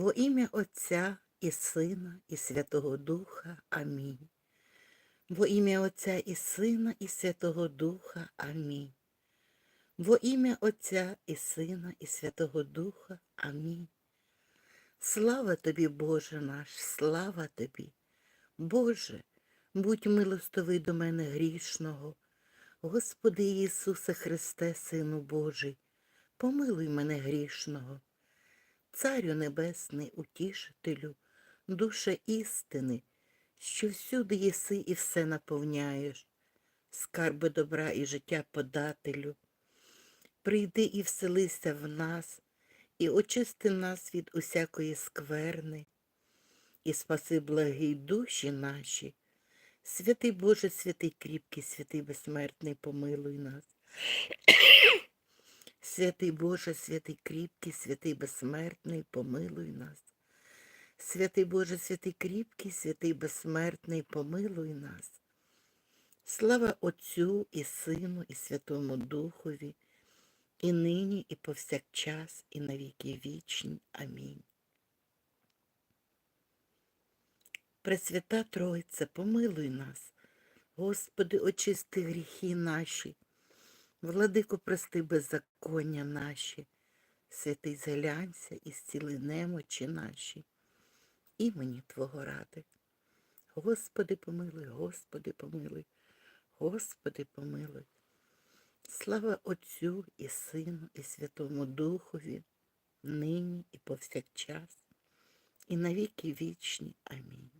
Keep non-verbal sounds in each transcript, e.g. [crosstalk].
Во ім'я Отця і Сина, і Святого Духа. Амінь. Во ім'я Отця і Сина, і Святого Духа. Амінь. Во ім'я Отця і Сина, і Святого Духа. Амінь. Слава тобі, Боже наш, слава тобі. Боже, будь милостивий до мене грішного. Господи Ісусе Христе, Сину Божий, помилуй мене грішного. Царю Небесний, утішителю, душа істини, що всюди єси і все наповняєш, скарби добра і життя подателю. Прийди і вселися в нас, і очисти нас від усякої скверни, і спаси благі душі наші. Святий Боже, святий кріпкий, святий безсмертний, помилуй нас. Святий Боже, святий кріпкий, святий безсмертний, помилуй нас. Святий Боже, святий кріпкий, святий безсмертний, помилуй нас. Слава Отцю і Сину, і Святому Духові, і нині, і повсякчас, і навіки вічні. Амінь. Пресвята Тройце, помилуй нас, Господи, очисти гріхи наші, Владико, прости беззаконня наші, святий зглянься і зціли немочі наші, імені Твого ради. Господи, помилуй, Господи, помилуй, Господи, помилуй. Слава Отцю і Сину, і Святому Духові, нині і повсякчас, і навіки вічні. Амінь.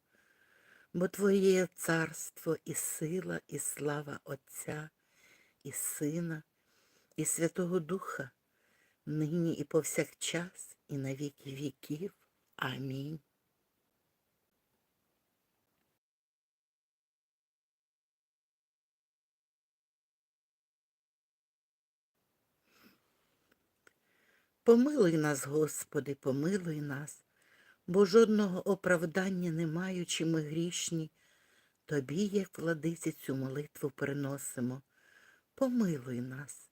Бо Твоє царство і сила, і слава Отця, і Сина, і Святого Духа, нині і повсякчас, і на віки віків. Амінь. Помилуй нас, Господи, помилуй нас, бо жодного оправдання не маючи ми грішні, Тобі, як владиці, цю молитву переносимо. Помилуй нас.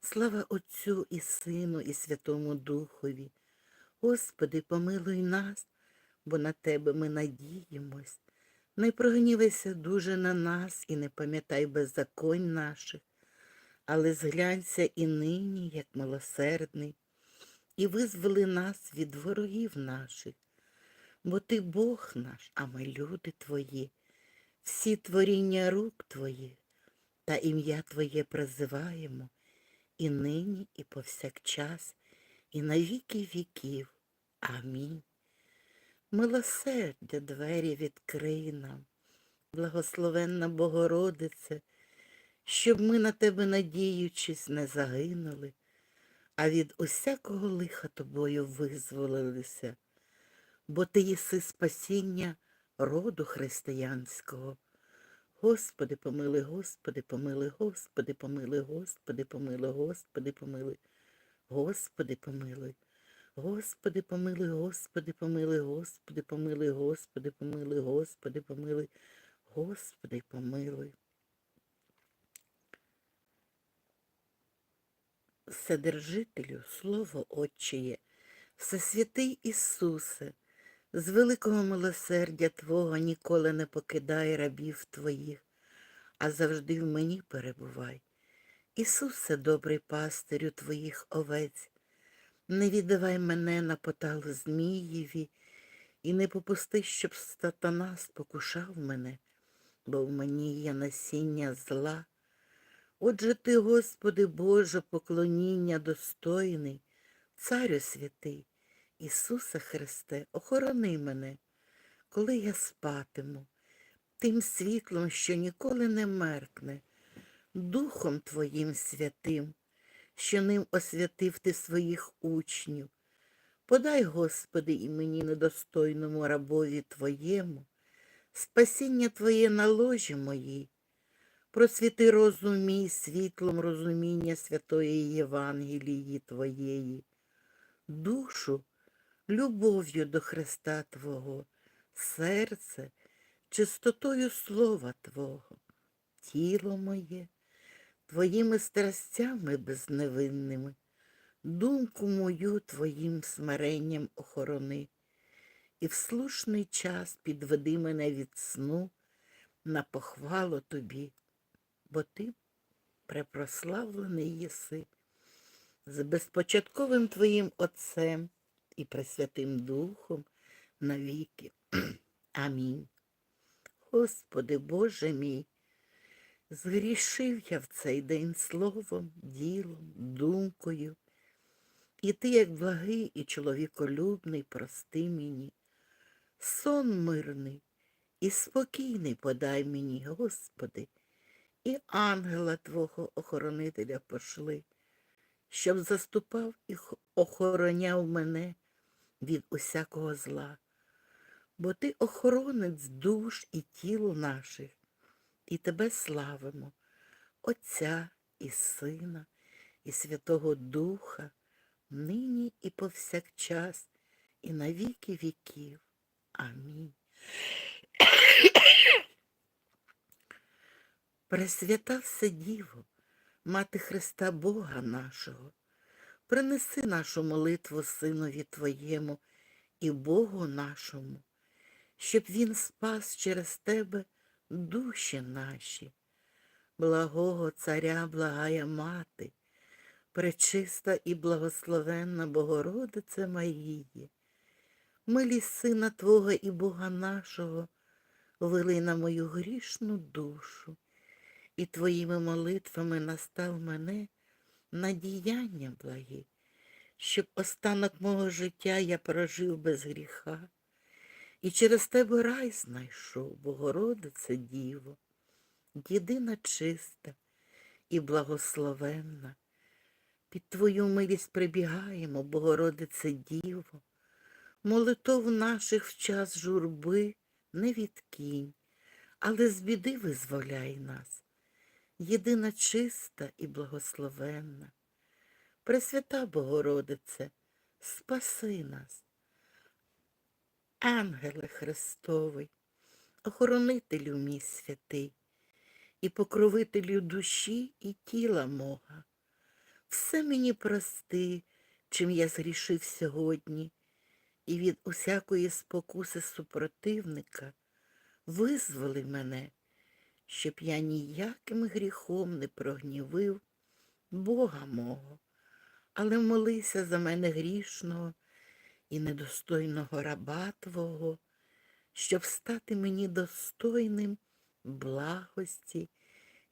Слава Отцю і Сину, і Святому Духові. Господи, помилуй нас, бо на Тебе ми надіємось. Не прогнівайся дуже на нас і не пам'ятай беззаконь наших, але зглянься і нині, як милосердний, і визволи нас від ворогів наших, бо Ти Бог наш, а ми люди Твої, всі творіння рук Твоїх, та ім'я Твоє призиваємо і нині, і повсякчас, і на віки віків. Амінь. Милосердя двері відкрий нам, благословенна Богородице, щоб ми на тебе, надіючись, не загинули, а від усякого лиха тобою визволилися, бо ти єси спасіння роду християнського. Господи, помилуй, Господи, помилуй, Господи, помилуй, Господи, помилуй, Господи, помилуй, Господи, помилуй. Господи, помилуй, Господи, помилуй, Господи, помилуй, Господи, помилуй, Господи, помилуй, Господи, помилуй. Вседержителю, Слово Отчеє, Всесвятий Ісусе, з великого милосердя Твого ніколи не покидай рабів Твоїх, а завжди в мені перебувай. Ісусе, добрий пастирю Твоїх овець, не віддавай мене на поталу Змієві і не попусти, щоб сатана спокушав мене, бо в мені є насіння зла. Отже ти, Господи Боже, поклоніння достойний, Царю святий, Ісусе Христе, охорони мене, коли я спатиму, тим світлом, що ніколи не меркне, Духом Твоїм святим, що ним освятив ти своїх учнів. Подай, Господи, і мені недостойному рабові Твоєму, спасіння Твоє на ложі моїй, просвіти розум світлом розуміння святої Євангелії Твоєї, душу любов'ю до Христа Твого, серце чистотою Слова Твого, тіло моє, Твоїми страстями безневинними, думку мою Твоїм смиренням охорони, і в слушний час підведи мене від сну на похвалу Тобі, бо Ти препрославлений єси з безпочатковим Твоїм Отцем і Пресвятим Духом навіки. [clears throat] Амінь. Господи Боже мій, згрішив я в цей день словом, ділом, думкою, і Ти, як благий і чоловіколюбний, прости мені. Сон мирний і спокійний подай мені, Господи, і ангела Твого охоронителя пошли, щоб заступав і охороняв мене від усякого зла. Бо ти охоронець душ і тіл наших, і тебе славимо, Отця і Сина, і Святого Духа, нині і повсякчас, і на віки віків. Амінь. Пресвята Вседіво, Мати Христа Бога нашого, принеси нашу молитву Синові Твоєму і Богу нашому, щоб Він спас через Тебе душі наші. Благого Царя, благая Мати, пречиста і благословенна Богородице Марії, милість Сина Твого і Бога нашого, вели на мою грішну душу, і Твоїми молитвами настав мене на діяння благі, щоб останок мого життя я прожив без гріха, і через Тебе рай знайшов, Богородице Діво, єдина чиста і благословенна. Під Твою милість прибігаємо, Богородице Діво, молитов наших в час журби не відкинь, але з біди визволяй нас, єдина чиста і благословенна. Пресвята Богородице, спаси нас. Ангеле Христовий, охоронителю мій святий, і покровителю душі і тіла мога, все мені прости, чим я згрішив сьогодні, і від усякої спокуси супротивника визволи мене, щоб я ніяким гріхом не прогнівив Бога мого, але молися за мене грішного і недостойного раба Твого, щоб стати мені достойним благості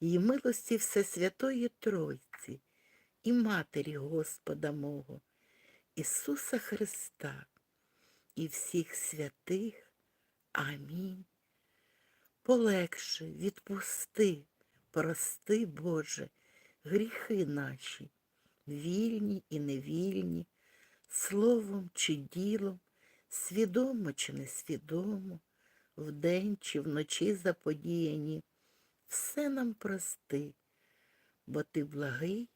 і милості Всесвятої Тройці і Матері Господа мого, Ісуса Христа і всіх святих. Амінь. Полегше, відпусти, прости, Боже, гріхи наші, вільні і невільні, словом чи ділом, свідомо чи несвідомо, вдень чи вночі заподіяні, все нам прости, бо ти благий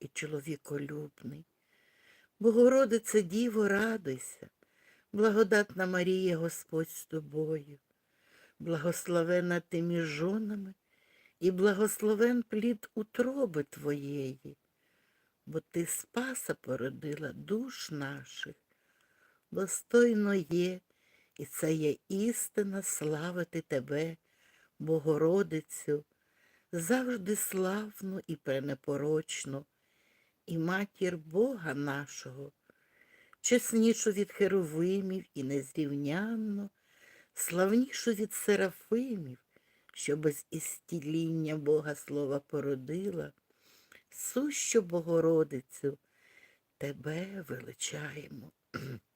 і чоловіколюбний. Богородице Діво, радуйся, благодатна Марія, Господь з тобою, благословена ти між жонами і благословен плід утроби твоєї, бо ти спаса породила душ наших, достойно є, і це є істина славити тебе, Богородицю, завжди славну і пренепорочну, і матір Бога нашого, чеснішу від херовимів і незрівнянно, славнішу від серафимів, що без істіління Бога слова породила, сущу Богородицю, тебе величаємо. [clears throat]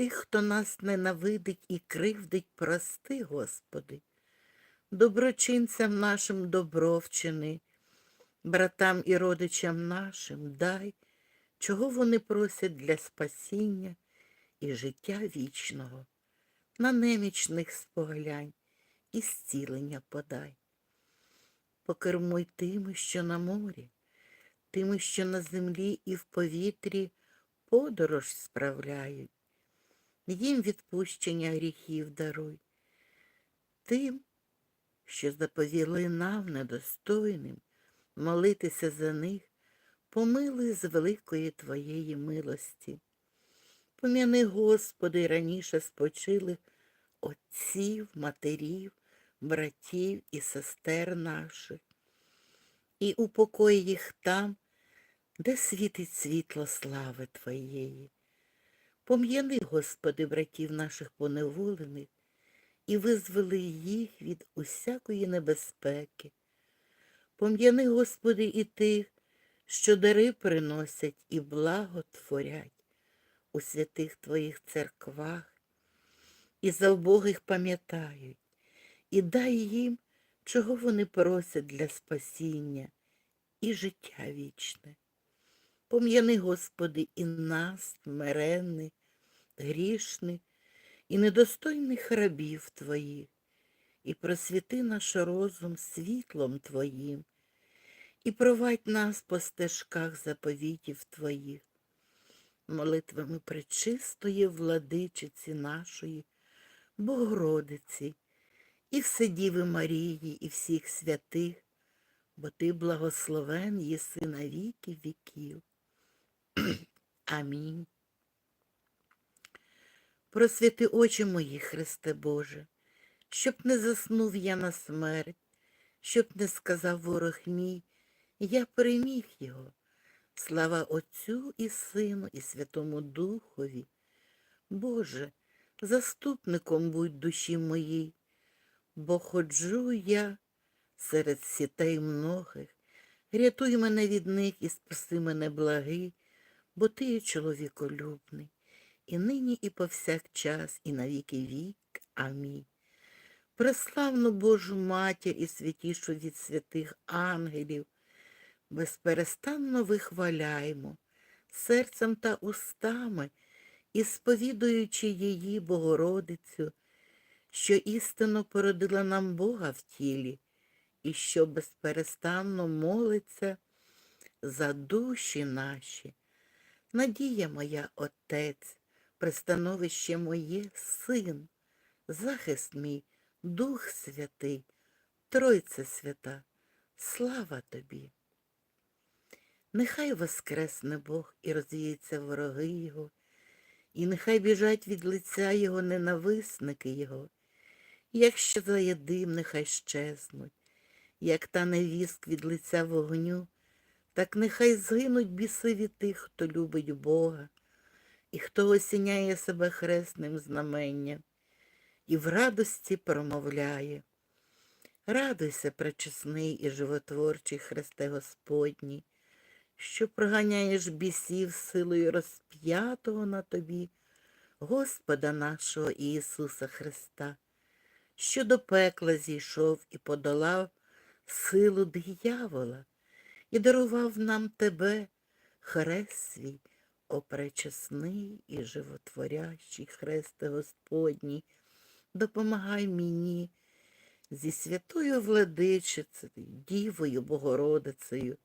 тих, хто нас ненавидить і кривдить, прости, Господи. Доброчинцям нашим добро вчини, братам і родичам нашим дай, чого вони просять для спасіння і життя вічного. На немічних споглянь і зцілення подай. Покермуй тими, що на морі, тими, що на землі і в повітрі подорож справляють. Їм відпущення гріхів даруй. Тим, що заповіли нам недостойним, молитися за них, помилуй з великої Твоєї милості. Пом'яни, Господи, раніше спочили отців, матерів, братів і сестер наших, і упокой їх там, де світить світло слави Твоєї. Пом'яни, Господи, братів наших поневолених, і визволи їх від усякої небезпеки. Пом'яни, Господи, і тих, що дари приносять і благо творять у святих Твоїх церквах, і за вбогих пам'ятають, і дай їм, чого вони просять для спасіння і життя вічне. Пом'яни, Господи, і нас, смиренних, грішних, і недостойних рабів Твоїх, і просвіти наш розум світлом Твоїм, і провадь нас по стежках заповітів Твоїх, молитвами пречистої владичиці нашої, Богородиці, і Вседіви Марії, і всіх святих, бо Ти благословен єси на віки віків. [clears throat] Амінь. Просвіти очі мої, Христе Боже, щоб не заснув я на смерть, щоб не сказав ворог мій, я переміг його. Слава Отцю і Сину, і Святому Духові. Боже, заступником будь душі моїй, бо ходжу я серед сітей многих, рятуй мене від них і спаси мене благий, бо ти є чоловіколюбний, і нині, і повсякчас, і навіки вік. Амінь. Преславну Божу матір і святішу від святих ангелів, безперестанно вихваляємо серцем та устами, і сповідуючи її Богородицю, що істинно породила нам Бога в тілі, і що безперестанно молиться за душі наші. Надія моя Отець, пристановище моє Син, захист мій, Дух Святий, Тройце свята, слава тобі. Нехай воскресне Бог і розвіються вороги Його, і нехай біжать від лиця Його ненависники Його, якщо заєдим, нехай щезнуть, як та невістк від лиця вогню, так нехай згинуть біси від тих, хто любить Бога, і хто осіняє себе хресним знаменням, і в радості промовляє. Радуйся, пречесний і животворчий Христе Господній, що проганяєш бісів силою розп'ятого на тобі, Господа нашого Ісуса Христа, що до пекла зійшов і подолав силу диявола, і дарував нам тебе, хрест свій, о пречесний і животворящий. Христе Господній, допомагай мені зі святою владичицею, Дівою Богородицею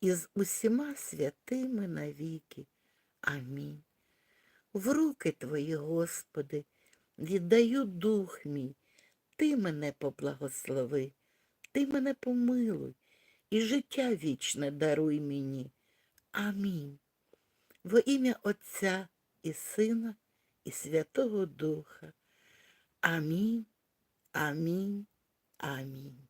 і з усіма святими навіки. Амінь. В руки Твої, Господи, віддаю дух мій, Ти мене поблагослови, Ти мене помилуй і життя вічне даруй мені. Амінь. Во ім'я Отця і Сина, і Святого Духа. Амінь, амінь, амінь.